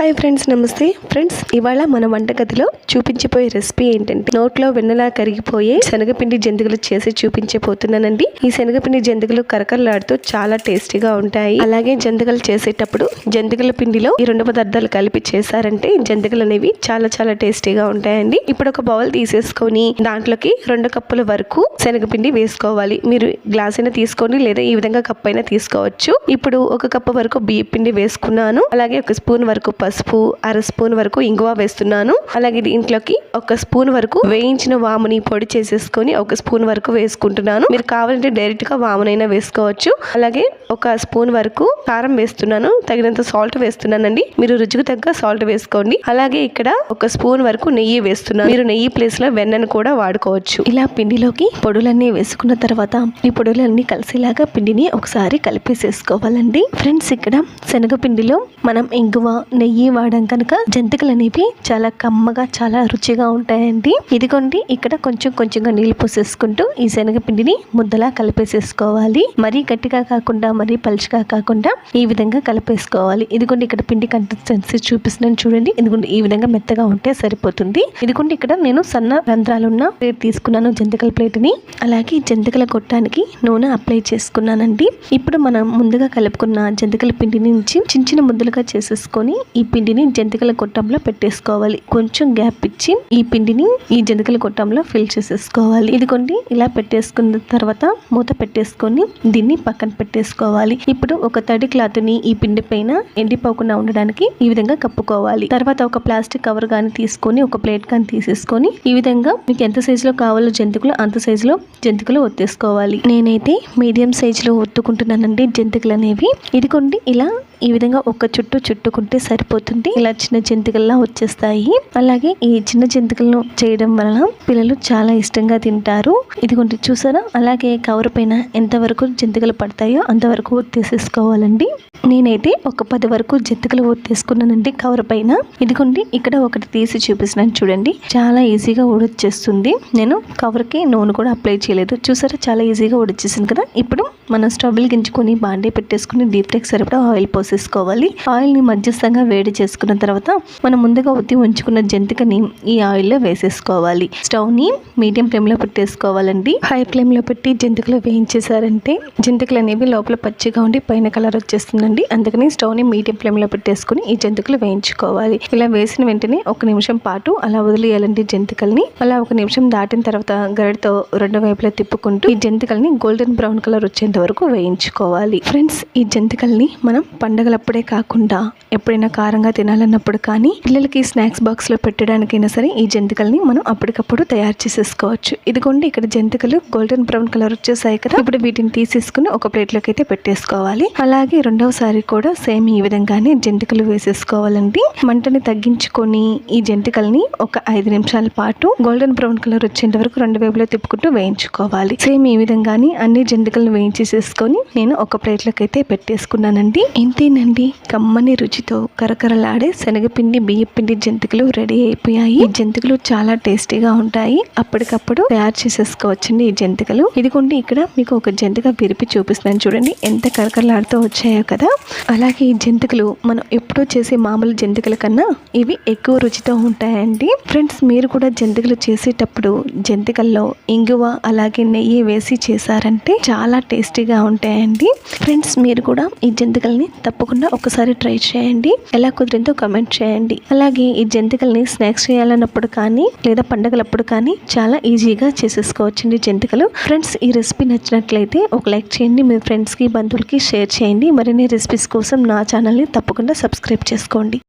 Hi friends నమస్తే. Friends ఇవాళ మన వంటగదిలో చూపించిపోయే రెసిపీ ఏంటంటే నోట్లో వెన్నలా కరిగిపోయే శనగపిండి జంతికలు చేసి చూపించబోతున్నానండి. ఈ శనగపిండి జంతికలు కరకరలాడుతూ చాలా టేస్టీగా ఉంటాయి. అలాగే జంతికలు చేసేటప్పుడు జంతికల పిండిలో ఈ రెండు పదార్థాలు కలిపి చేశారంటే జంతికలు అనేవి చాలా చాలా టేస్టీగా ఉంటాయండి. ఇప్పుడు ఒక బౌల్ తీసేసుకొని దాంట్లోకి రెండు కప్పుల వరకు శనగపిండి వేసుకోవాలి. మీరు గ్లాస్ అయినా తీసుకోండి లేదా ఈ విధంగా కప్ అయినా తీసుకోవచ్చు. ఇప్పుడు ఒక కప్పు వరకు బియ్య పిండి వేసుకున్నాను. అలాగే ఒక స్పూన్ వరకు పసుపు అర స్పూన్ వరకు ఇంగువ వేస్తున్నాను. అలాగే దీంట్లోకి ఒక స్పూన్ వరకు వేయించిన వాముని పొడి చేసేసుకొని ఒక స్పూన్ వరకు వేసుకుంటున్నాను. మీరు కావాలంటే డైరెక్ట్గా వామునైనా వేసుకోవచ్చు. అలాగే ఒక స్పూన్ వరకు కారం వేస్తున్నాను. తగినంత సాల్ట్ వేస్తున్నానండి. మీరు రుచికి తగ్గ సాల్ట్ వేసుకోండి. అలాగే ఇక్కడ ఒక స్పూన్ వరకు నెయ్యి వేస్తున్నాను. మీరు నెయ్యి ప్లేస్లో వెన్నను కూడా వాడుకోవచ్చు. ఇలా పిండిలోకి పొడులన్నీ వేసుకున్న తర్వాత ఈ పొడులన్నీ కలిసేలాగా పిండిని ఒకసారి కలిపేసేసుకోవాలండి. ఫ్రెండ్స్ ఇక్కడ శనగపిండిలో మనం ఇంగువ నెయ్యి వాడడం కనుక జంతికలు అనేవి చాలా కమ్మగా చాలా రుచిగా ఉంటాయండి. ఇదిగోండి ఇక్కడ కొంచెం కొంచెంగా నీళ్ళు పోసేసుకుంటూ ఈ శనగపిండిని ముద్దలా కలిపేసేసుకోవాలి. మరీ గట్టిగా కాకుండా మరీ పలుచగా కాకుండా ఈ విధంగా కలిపేసుకోవాలి. ఇదిగోండి ఇక్కడ పిండి కన్సిస్టెన్సీ చూపిస్తున్నాను చూడండి. ఇదిగోండి ఈ విధంగా మెత్తగా ఉంటే సరిపోతుంది. ఇదిగోండి ఇక్కడ నేను సన్న రంధ్రాలున్న ప్లేట్ తీసుకున్నాను జంతికల ప్లేట్ని అలాగే జంతికల కొట్టానికి నూనె అప్లై చేసుకున్నానండి. ఇప్పుడు మనం ముందుగా కలుపుకున్న జంతికల పిండి నుంచి చిన్న చిన్న ముద్దలుగా చేసేసుకొని ఈ పిండిని జంతికల కొట్టంలో పెట్టేసుకోవాలి. కొంచెం గ్యాప్ ఇచ్చి ఈ పిండిని ఈ జంతికల కొట్టంలో ఫిల్ చేసేసుకోవాలి. ఇదిగోండి ఇలా పెట్టేసుకున్న తర్వాత మూత పెట్టేసుకొని దీన్ని పక్కన పెట్టేసుకోవాలి. ఇప్పుడు ఒక తడి క్లాత్ని ఈ పిండి పైన ఎండిపోకుండా ఉండడానికి ఈ విధంగా కప్పుకోవాలి. తర్వాత ఒక ప్లాస్టిక్ కవర్ గాని తీసుకొని ఒక ప్లేట్ గాని తీసేసుకొని ఈ విధంగా మీకు ఎంత సైజు లో కావాలో జంతికలు అంత సైజు లో జంతికలు ఒత్తేసుకోవాలి. నేనైతే మీడియం సైజులో ఒత్తుకుంటున్నానండి జంతికలు అనేవి ఇదిగోండి ఇలా ఈ విధంగా ఒక చుట్టూ చుట్టుకుంటే సరిపోతుంది. ఇలా చిన్న జంతికల్లా వచ్చేస్తాయి. అలాగే ఈ చిన్న జంతికలను చేయడం వలన పిల్లలు చాలా ఇష్టంగా తింటారు. ఇదిగోండి చూసారా? అలాగే కవర్ పైన ఎంతవరకు జంతికలు పడతాయో అంతవరకు ఒత్తేసేసుకోవాలండి. నేనైతే ఒక పది వరకు జంతికలు ఒత్తేసుకున్నానండి కవర్ పైన. ఇదిగోండి ఇక్కడ ఒకటి తీసి చూపిస్తున్నాను చూడండి. చాలా ఈజీగా ఉడొచ్చేస్తుంది నేను కవర్కి నూనె కూడా అప్లై చేయలేదు. చూసారా? చాలా ఈజీగా ఉడొచ్చేసింది కదా? ఇప్పుడు మనం స్టవ్ గించుకొని బాండే పెట్టేసుకుని డీప్ టెక్ సరిపడా ఆయిల్ పోసేసుకోవాలి ఆయిల్ని మధ్యస్థంగా వేడి చేసుకున్న తర్వాత మనం ముందుగా ఉత్తి ఉంచుకున్న జంతికని ఈ ఆయిల్లో వేసేసుకోవాలి. స్టవ్ని మీడియం ఫ్లేమ్లో పెట్టేసుకోవాలండి. హై ఫ్లేమ్లో పెట్టి జంతికలు వేయించేసారంటే జంతికలు అనేవి లోపల పచ్చిగా ఉండి పైన కలర్ వచ్చేస్తుందండి. అందుకని స్టవ్ని మీడియం ఫ్లేమ్లో పెట్టేసుకుని ఈ జంతికలు వేయించుకోవాలి. ఇలా వేసిన వెంటనే ఒక నిమిషం పాటు అలా వదిలేయాలండి జంతికల్ని. అలా ఒక నిమిషం దాటిన తర్వాత గరిటతో రెండు వైపులా తిప్పుకుంటూ ఈ జంతికల్ని గోల్డెన్ బ్రౌన్ కలర్ వచ్చేంత వరకు వేయించుకోవాలి. ఫ్రెండ్స్ ఈ జంతికల్ని మనం పండగలప్పుడే కాకుండా ఎప్పుడైనా కారంగా తినాలన్నప్పుడు కానీ పిల్లలకి స్నాక్స్ బాక్స్లో పెట్టడానికైనా సరే ఈ జంతికల్ని మనం అప్పటికప్పుడు తయారు చేసేసుకోవచ్చు. ఇదిగోండి ఇక్కడ జంతికలు గోల్డెన్ బ్రౌన్ కలర్ వచ్చేసాయి కదా. ఇప్పుడు వీటిని తీసేసుకుని ఒక ప్లేట్లోకి అయితే పెట్టేసుకోవాలి. అలాగే రెండవసారి కూడా సేమ్ ఈ విధంగానే జంతికలు వేసేసుకోవాలండి. మంటని తగ్గించుకొని ఈ జంతికల్ని ఒక ఐదు నిమిషాల పాటు గోల్డెన్ బ్రౌన్ కలర్ వచ్చేంత వరకు రెండు వైపులో తిప్పుకుంటూ వేయించుకోవాలి. సేమ్ ఈ విధంగానే అన్ని జంతికలను వేయించేసేసుకొని నేను ఒక ప్లేట్లోకి అయితే పెట్టేసుకున్నానండి ఇంతేనండి కమ్మని రుచితో కరకరలాడే శనగపిండి బియ్యపిండి జంతికలు రెడీ అయిపోయాయి. ఈ జంతికలు చాలా టేస్టీగా ఉంటాయి. అప్పటికప్పుడు తయారు చేసేసుకోవచ్చండి ఈ జంతికలు. ఇదిగోండి ఇక్కడ మీకు ఒక జంతిక విరిపి చూపిస్తున్నాను చూడండి. ఎంత కరకరలాడుతూ వచ్చాయో కదా. అలాగే ఈ జంతికలు మనం ఎప్పుడూ చేసే మామూలు జంతికల కన్నా ఇవి ఎక్కువ రుచితో ఉంటాయండి. ఫ్రెండ్స్ మీరు కూడా జంతికలు చేసేటప్పుడు జంతికల్లో ఇంగువ అలాగే నెయ్యి వేసి చేశారంటే చాలా టేస్టీగా ఉంటాయండి. ఫ్రెండ్స్ మీరు కూడా ఈ జంతికల్ని తప్పకుండా ఒకసారి ట్రై చేయండి. ఎలా కుదిరిందో కమెంట్ చేయండి. అలాగే ఈ జంతికల్ని స్నాక్స్ చేయాలన్నప్పుడు కానీ లేదా పండగలప్పుడు కానీ చాలా ఈజీగా చేసేసుకోవచ్చండి జంతికలు. ఫ్రెండ్స్ ఈ రెసిపీ నచ్చినట్లయితే ఒక లైక్ చేయండి. మీ ఫ్రెండ్స్కి బంధువులకి షేర్ చేయండి. మరిన్ని రెసిపీస్ కోసం నా ఛానల్ని తప్పకుండా సబ్స్క్రైబ్ చేసుకోండి.